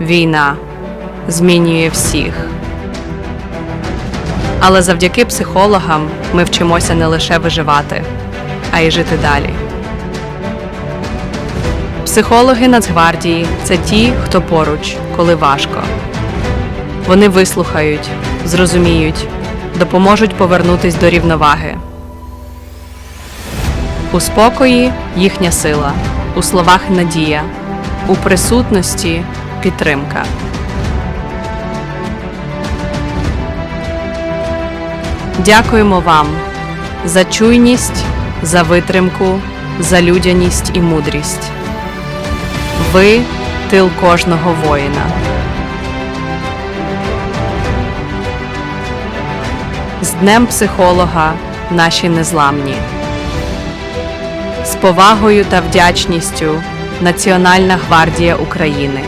Війна змінює всіх. Але завдяки психологам ми вчимося не лише виживати, а й жити далі. Психологи Нацгвардії це ті, хто поруч, коли важко. Вони вислухають, зрозуміють, допоможуть повернутись до рівноваги. У спокої їхня сила, у словах надія, у присутності підтримка. Дякуємо вам за чуйність, за витримку, за людяність і мудрість. Ви тил кожного воїна. З Днем психолога наші незламні. З повагою та вдячністю Національна гвардія України.